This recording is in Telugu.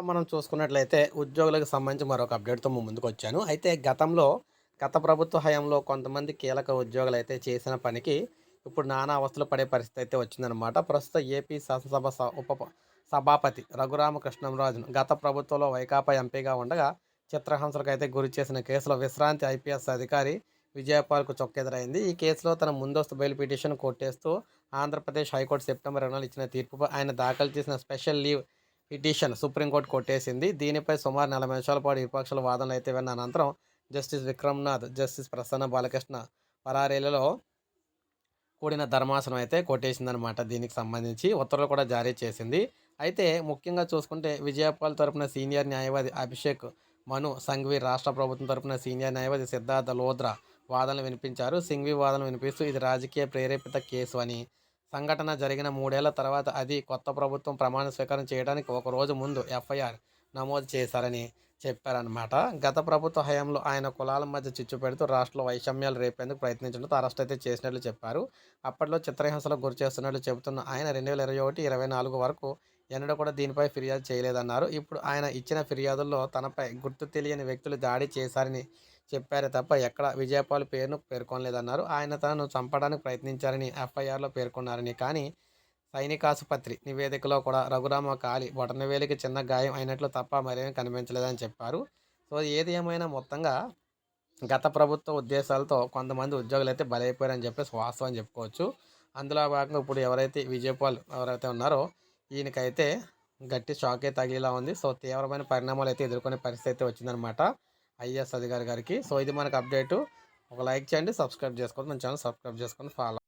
ఇవాళ మనం చూసుకున్నట్లయితే ఉద్యోగులకు సంబంధించి మరొక అప్డేట్తో ముందుకు వచ్చాను. అయితే గతంలో గత ప్రభుత్వ హయాంలో కొంతమంది కీలక ఉద్యోగులు అయితే చేసిన పనికి ఇప్పుడు నానా అవస్థలు పడే పరిస్థితి అయితే వచ్చిందనమాట ప్రస్తుతం ఏపీ శాసనసభ ఉప సభాపతి రఘురామకృష్ణంరాజును గత ప్రభుత్వంలో వైకాపా ఎంపీగా ఉండగా చిత్రహింసలకు అయితే గురి చేసిన కేసులో విశ్రాంతి ఐపీఎస్ అధికారి విజయపాల్కు చొక్కెదురైంది. ఈ కేసులో తన ముందస్తు బెయిల్ పిటిషన్ కొట్టేస్తూ ఆంధ్రప్రదేశ్ హైకోర్టు సెప్టెంబర్ రెండు ఇచ్చిన తీర్పుపై ఆయన దాఖలు చేసిన స్పెషల్ లీవ్ పిటిషన్ సుప్రీంకోర్టు కొట్టేసింది. దీనిపై సుమారు నలభై నిమిషాల పాటు విపక్షాల వాదనలు అయితే విన్న అనంతరం జస్టిస్ విక్రమ్నాథ్ జస్టిస్ ప్రసన్న బాలకృష్ణ పరారీలలో కూడిన ధర్మాసనం అయితే కొట్టేసిందనమాట దీనికి సంబంధించి. ఉత్తర్వులు కూడా జారీ చేసింది. అయితే ముఖ్యంగా చూసుకుంటే విజయపాల్ తరపున సీనియర్ న్యాయవాది అభిషేక్ మను సంఘవి రాష్ట్ర ప్రభుత్వం తరపున సీనియర్ న్యాయవాది సిద్ధార్థ లోద్రా వాదనలు వినిపించారు. సింఘవి వాదనలు వినిపిస్తూ ఇది రాజకీయ ప్రేరేపిత కేసు అని సంఘటన జరిగిన మూడేళ్ళ తర్వాత అది కొత్త ప్రభుత్వం ప్రమాణ స్వీకారం చేయడానికి ఒక రోజు ముందు ఎఫ్ఐఆర్ నమోదు చేశారని చెప్పారనమాట గత ప్రభుత్వ హయాంలో ఆయన కులాల మధ్య చిచ్చు పెడుతూ రాష్ట్రంలో వైషమ్యాలు రేపేందుకు ప్రయత్నించడంతో అరెస్ట్ అయితే చేసినట్లు చెప్పారు. అప్పట్లో చిత్రహింసలకు గురి చేస్తున్నట్లు చెబుతున్న ఆయన రెండు వేల ఇరవై ఒకటి ఇరవై నాలుగు వరకు ఎన్నడూ కూడా దీనిపై ఫిర్యాదు చేయలేదన్నారు. ఇప్పుడు ఆయన ఇచ్చిన ఫిర్యాదుల్లో తనపై గుర్తు తెలియని వ్యక్తులు దాడి చేశారని చెప్పారే తప్ప ఎక్కడ విజయపాల్ పేరును పేర్కొనలేదన్నారు. ఆయన తనను చంపడానికి ప్రయత్నించారని ఎఫ్ఐఆర్లో పేర్కొన్నారని. కానీ సైనికాసుపత్రి నివేదికలో కూడా రఘురామ కాలి బొటనవేలికి చిన్న గాయం అయినట్లు తప్ప మరేమీ కనిపించలేదని చెప్పారు. సో ఏది ఏమైనా మొత్తంగా గత ప్రభుత్వ ఉద్దేశాలతో కొంతమంది ఉద్యోగులు అయితే బలైపోయారని చెప్పేసి వాస్తవం చెప్పుకోవచ్చు. అందులో భాగంగా ఇప్పుడు ఎవరైతే విజయపాల్ ఎవరైతే ఉన్నారో ఈయనకైతే గట్టి షాకే తగిలేలా ఉంది. సో తీవ్రమైన పరిణామాలు అయితే ఎదుర్కొనే పరిస్థితి అయితే వచ్చిందనమాట ఐఎస్ అధికారి గారికి. సో ఇది మనకు అప్డేటు. ఒక లైక్ చేయండి సబ్స్క్రైబ్ చేసుకోండి మన ఛానల్ సబ్స్క్రైబ్ చేసుకొని ఫాలో